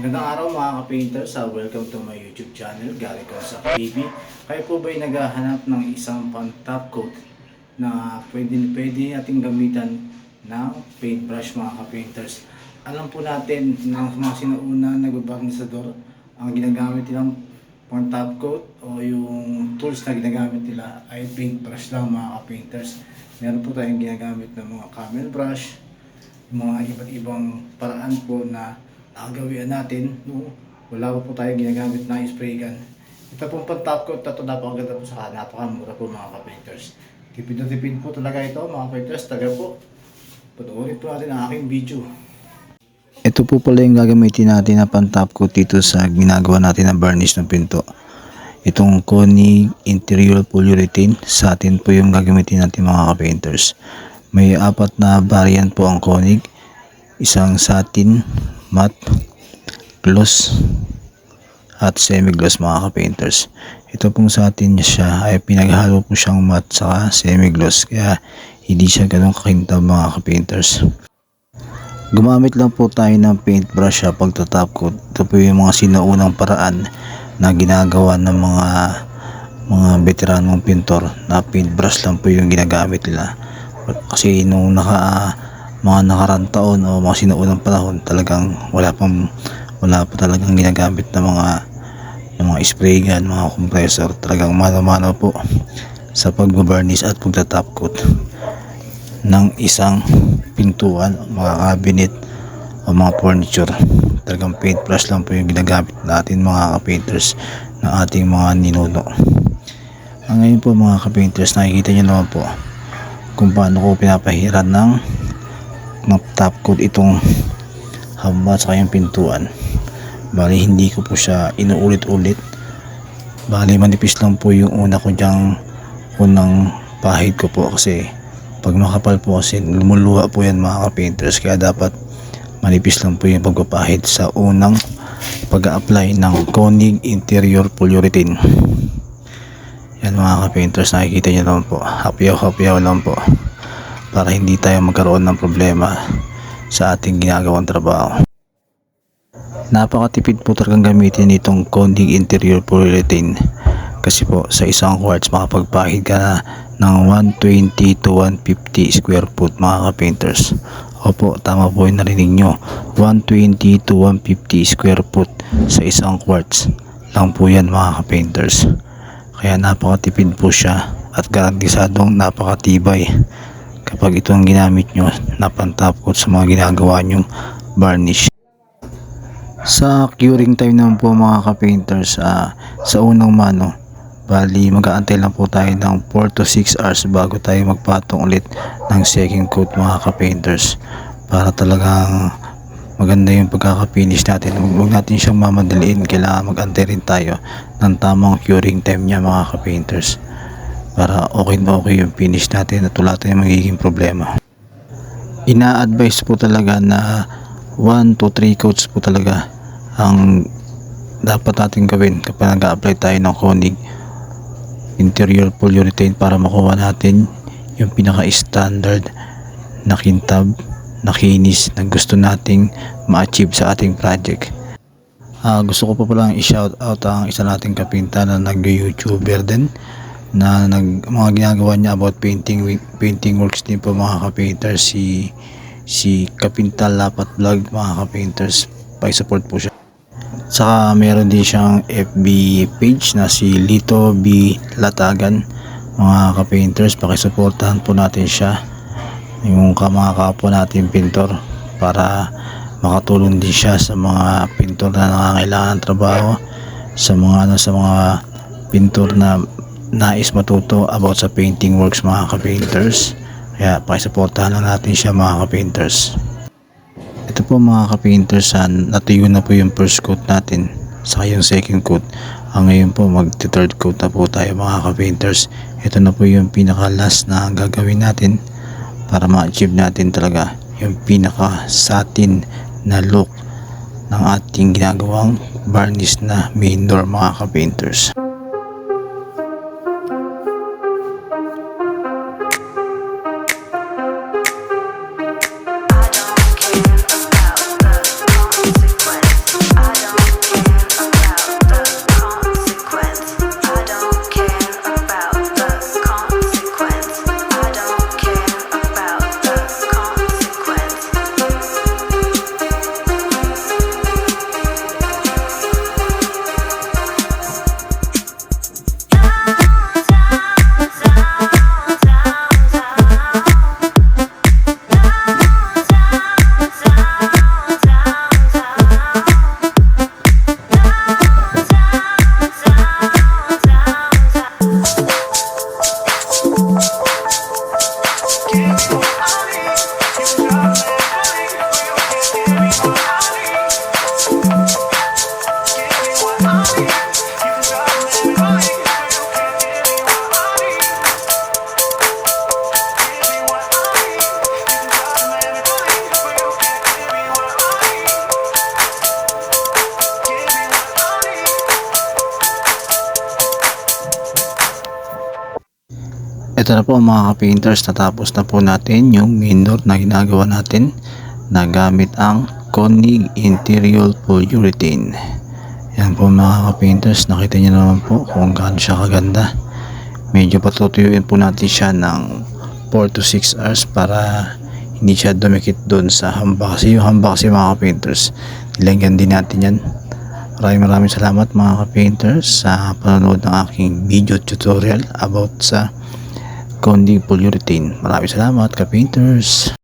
Magandang araw mga ka-painters. Uh, welcome to my YouTube channel, Gary Consac TV. Kayo po ba'y naghahanap ng isang pang top coat na pwede, pwede natin gamitan ng paintbrush mga ka-painters? Alam po natin na mga sinauna nagbabarnisador ang ginagamit nilang pang top coat o yung tools na ginagamit nila ay paintbrush lang mga ka-painters. Meron po tayong ginagamit ng mga camel brush, mga iba't ibang paraan po na nakagawian natin. No? Wala pa po tayong ginagamit na spray gun. Ito pong pang top coat na ito napakaganda po sa napakamura po mga ka-painters. Tipid na tipid po talaga ito mga ka-painters. Taga po. Panoorin po natin ang aking video. Ito po pala yung gagamitin natin na pang top coat dito sa ginagawa natin na varnish ng pinto. Itong Konig Interior Polyurethane sa atin po yung gagamitin natin mga ka-painters. May apat na variant po ang Konig. Isang satin, matte, gloss, at semi-gloss mga ka-painters. Ito pong satin niya siya ay pinaghalo po siyang matte saka semi-gloss kaya hindi siya ganun kakintab mga ka-painters. Gumamit lang po tayo ng paintbrush sa pagtatop coat. Ito po yung mga sinaunang paraan na ginagawa ng mga mga veteranong pintor na paintbrush lang po yung ginagamit nila. Kasi nung naka mga nakarang taon o mga sinaunang panahon talagang wala pang wala pa talagang ginagamit ng mga ng mga spray gun, mga compressor. Talagang mano-mano po sa pag-varnish at pagtatop coat ng isang pintuan, mga cabinet o mga furniture. Talagang paintbrush lang po yung ginagamit natin mga ka-painters ng ating mga ninuno. Ang ngayon po mga ka-painters, nakikita nyo naman po kung paano ko pinapahiran ng ng top coat itong hamba sa kayang pintuan. Bali hindi ko po siya inuulit-ulit. Bali manipis lang po yung una ko dyang unang pahid ko po kasi pag makapal po kasi lumuluha po yan mga ka-painters kaya dapat manipis lang po yung pagpapahid sa unang pag-apply ng Konig Interior Polyurethane yan mga ka-painters nakikita nyo naman po hapyaw hapyaw lang po para hindi tayo magkaroon ng problema sa ating ginagawang trabaho napakatipid po talagang gamitin itong Konig Interior Polyurethane kasi po sa isang quartz makapagpahid ka na ng 120 to 150 square foot mga ka-painters. Opo, tama po yung narinig nyo. 120 to 150 square foot sa isang quartz lang po yan mga ka-painters. Kaya napakatipid po siya at garantisadong napakatibay kapag ito ang ginamit nyo na pantapkot sa mga ginagawa nyong varnish. Sa curing time naman po mga ka-painters, ah, sa unang mano, Bali, mag-aantay lang po tayo ng 4 to 6 hours bago tayo magpatong ulit ng second coat mga ka-painters para talagang maganda yung pagkaka-finish natin. Huwag natin siyang mamadaliin. Kailangan mag-antay rin tayo ng tamang curing time niya mga ka-painters para okay na okay yung finish natin at wala tayong magiging problema. Ina-advise po talaga na 1 to 3 coats po talaga ang dapat natin gawin kapag nag-apply tayo ng Konig interior polyurethane para makuha natin yung pinaka-standard na kintab na kinis na gusto nating ma-achieve sa ating project. Ah, gusto ko pa palang i-shout out ang isa nating kapinta na nag-YouTuber din na nag mga ginagawa niya about painting painting works din po mga ka-painter si si Kapinta Lapat Vlog mga ka-painters pa-support po siya Saka meron din siyang FB page na si Lito B. Latagan. Mga ka-painters, pakisuportahan po natin siya. Yung ka- mga kapwa natin pintor para makatulong din siya sa mga pintor na nangangailangan ng trabaho sa mga ano sa mga pintor na nais matuto about sa painting works mga ka-painters. Kaya pakisuportahan lang natin siya mga ka-painters. Ito po mga ka-painters, ah, natuyo na po yung first coat natin sa yung second coat. Ang ngayon po mag third coat na po tayo mga ka-painters. Ito na po yung pinaka last na gagawin natin para ma-achieve natin talaga yung pinaka satin na look ng ating ginagawang varnish na main door mga ka-painters. Ito na po mga ka-painters, natapos na po natin yung main door na ginagawa natin na gamit ang Koenig Interior Polyurethane. Yan po mga ka-painters, nakita niyo naman po kung gaano siya kaganda. Medyo patutuyuin po natin siya ng 4 to 6 hours para hindi siya dumikit doon sa hamba. Kasi yung hamba kasi mga ka-painters, nilagyan din natin yan. Maraming maraming salamat mga ka-painters sa panonood ng aking video tutorial about sa Kondi Polyurethane. Maraming salamat ka-painters.